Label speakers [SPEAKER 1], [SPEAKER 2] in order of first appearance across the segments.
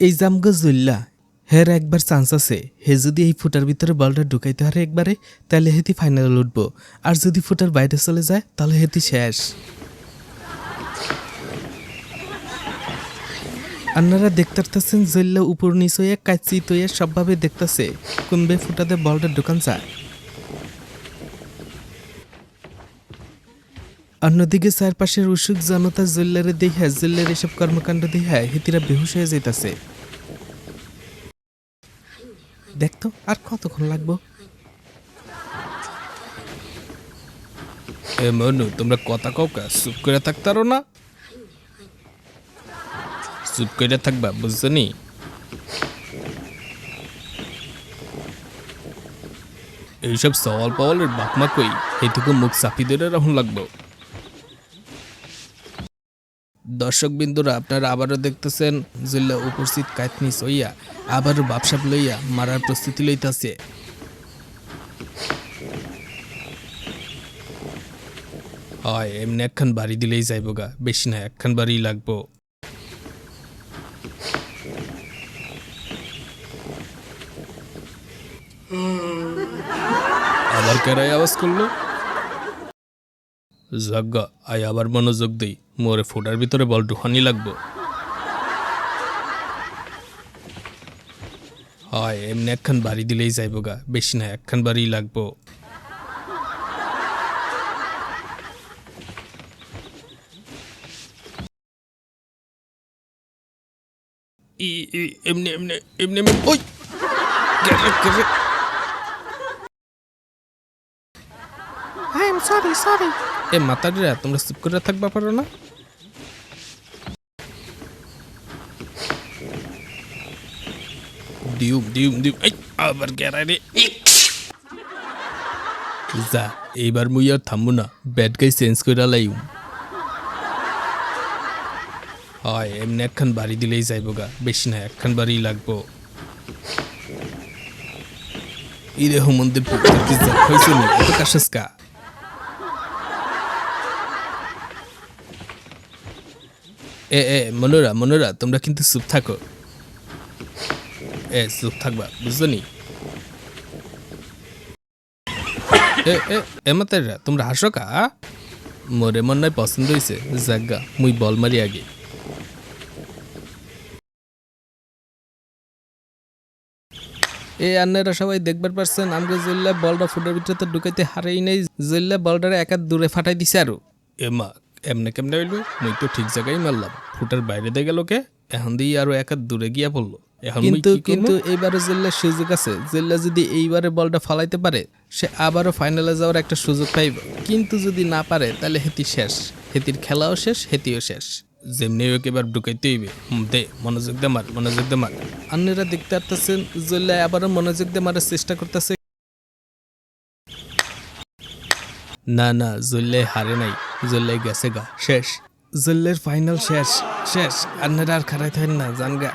[SPEAKER 1] এই জামগো জুল্লা হের একবার চান্স আছে। হে যদি এই ফুটার ভিতরে বলটা ঢুকাইতে পারে একবারে তাহলে হেতি ফাইনাল উঠবো। আর যদি ফুটার বাইরে চলে যায় তাহলে হেতি শেষ। আপনারা দেখতেছেন জল্লা উপর নিচ হয়ে কাচি তৈয়া সবভাবে দেখতেছে, কোনবে ফুটাতে বলটা ঢুকান যায়। অন্যদিকে চারপাশের উৎসুক জনতা জুল্লারে দেখে জুল্লার এসব কর্মকাণ্ড দেখে হিতিরা বেহুশ হয়ে যাইতাছে। দেখতো আর কতক্ষণ লাগবো?
[SPEAKER 2] এ মনু, তোমরা কথা কাউকা চুপ করে থাকতারো না? চুপ করে থাকবা, বুঝছ নি? এইসব সওয়াল পাওয়ালের বাপমা কই? এইটুকু মুখ চাপি ধরে রাখুন লাগবো। দর্শক বিন্দুরা আপনারা আবারও দেখতেছেন জিল্লা উপস্থিত কাতনিস হইয়া আবারও বাপসাপ লইয়া মারার প্রস্তুতি লইতাছে। হয়, এমনি একখান বাড়ি দিলেই যাইব গা বেশি না, একখান বাড়ি লাগবো। আবার কেরাই আওয়াজ করল? যজ্ঞা আয় আবার মনোযোগ দেই। মোরে ফোটার ভিতরে বল ঢুকানি লাগবো। হয় এমনি একখান বাড়ি দিলেই যাইব গা, বেশি না, একখান বাড়ি লাগবো। এমনি এমনি এমনি এমনি, ওই কেরে, কেরে।
[SPEAKER 1] সরি সরি
[SPEAKER 2] এ মাতারিরা তোমরা চুপ করে থাকবা পারো না? ডিউম ডিউম ডিউম। এই, আবার যা, এইবার মুই আর থামবো না। ব্যাট গাই চেঞ্জ করে লাইম। হয়, এমনি একখান বাড়ি দিলেই যাইব গা। বেশি না, একখান বাড়ি লাগবো। ইরে হুমন্দের পুকুর কি যা হয়েছে নি? এত কাশাস এ এ, মনোরা মনোরা, তোমরা কিন্তু চুপ থাকো। এ, চুপ থাকবা বুঝছ নি? এ এ এ তোমরা হাসো কা? মোরে মন নয় পছন্দ হয়েছে জাগা মুই বল মারি আগে। এই আন্নারা সবাই দেখবার পারছেন আমরা জল্লা বলটা ফুটের ভিতরে তো ঢুকাইতে হারেই নেই, জল্লা বলটারে একা দূরে ফাটাই দিছে আরও। এমা এমনে কেমনে হইল মুই তো ঠিক জায়গায় মারলাম। ফুটার বাইরে দিয়ে গেল কে এখন দিয়ে আরও একা দূরে গিয়া পড়ল। এখন
[SPEAKER 1] কিন্তু কিন্তু সুযোগ আছে। জেল্লা যদি এইবারে বলটা ফালাইতে পারে সে আবারও ফাইনালে যাওয়ার একটা সুযোগ পাইব। কিন্তু যদি না পারে তাহলে হেতি শেষ। হেতির খেলাও শেষ হেতিও শেষ।
[SPEAKER 2] যেমনি হোক এবার ঢুকাইতে হইবে। দে মনোযোগ দে মার মনোযোগ দে মার।
[SPEAKER 1] অন্যরা দেখতে পারতেছেন জেল্লা আবারও মনোযোগ দিয়ে মারার চেষ্টা করতেছে।
[SPEAKER 2] না না জল্লাই হারে নাই। জল্লাই গেছে গা। শেষ।
[SPEAKER 1] জেল্লের ফাইনাল শেষ। শেষ। অন্যরা আর খারাই থাকেন না জানগা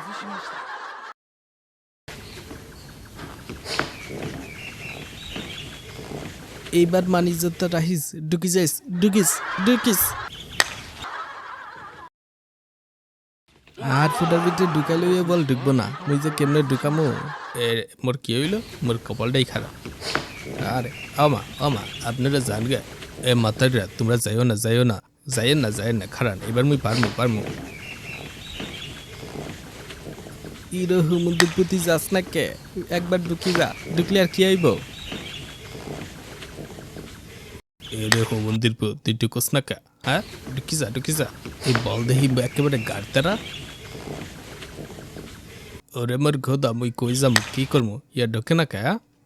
[SPEAKER 1] এইবার মানিজতা রাহিস। ঢুকি যাইস ঢুকিস ঢুকিস। আর ফুটার ভিতরে ঢুকাইলে বল ঢুকবো না। মুই যে কেমনে ঢুকামো?
[SPEAKER 2] মোর কি হইল? মোর কপালটাই খারাপ। আরে আমা আমা আপনারা জান গে এ মাতারিরা তোমরা যাইও না যাইও না, যাইয়েন না যাইয়েন না, খারান, এবার মুই পারমু পারমু।
[SPEAKER 1] ইরো হুমুন্দির প্রতি যাস না কে? একবার ঢুকি যা ঢুকলে আর কি আইব?
[SPEAKER 2] এ রে হো মন্দির তুই ঢুকোস না কা? হ্যাঁ ঢুকি যা ঢুকি যা এই বল দেহি একেবারে গাড়তারা। ওরে মোর খোদা মুই কই যাম, কি করমু? ইয়া ঢোকে না কা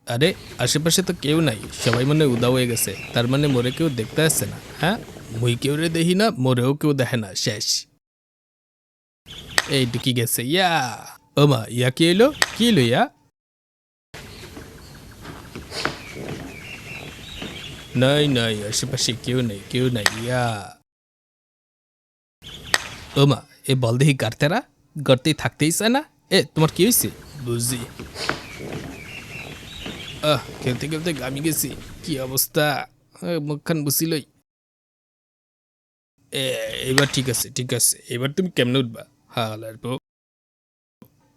[SPEAKER 2] আরে, আশেপাশে তো কেউ নাই। সবাই মানে উদা হয়ে গেছে। তার মানে মোরে কেউ দেখতে আসছে না হ্যাঁ? মুই কেউ রে দেখি না, মোরেও কেউ দেখে না, শেষ। এই ঢুকি গেছে, ইয়া! ও মা, ইয়া কি এলো কি এলো ইয়া? নাই নাই, আশেপাশে কেউ নেই, কেউ নাই, ইয়া! ও মা, এ বল দেখি গাড়তেরা গড়তেই থাকতেই চায় না? এ, তোমার কি হয়েছে বুঝি। আহ, খেলতে খেলতে গামি গেছি। কি অবস্থা? মুখখান বুঝিলই এবার ঠিক আছে ঠিক আছে। এবার তুমি কেমনে উঠবা? হাল আর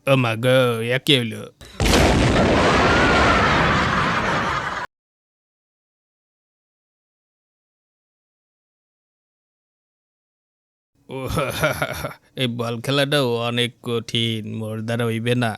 [SPEAKER 2] ও মা গো একে হইল? এই বল খেলাটা অনেক কঠিন, মোর দ্বারা হইবে না।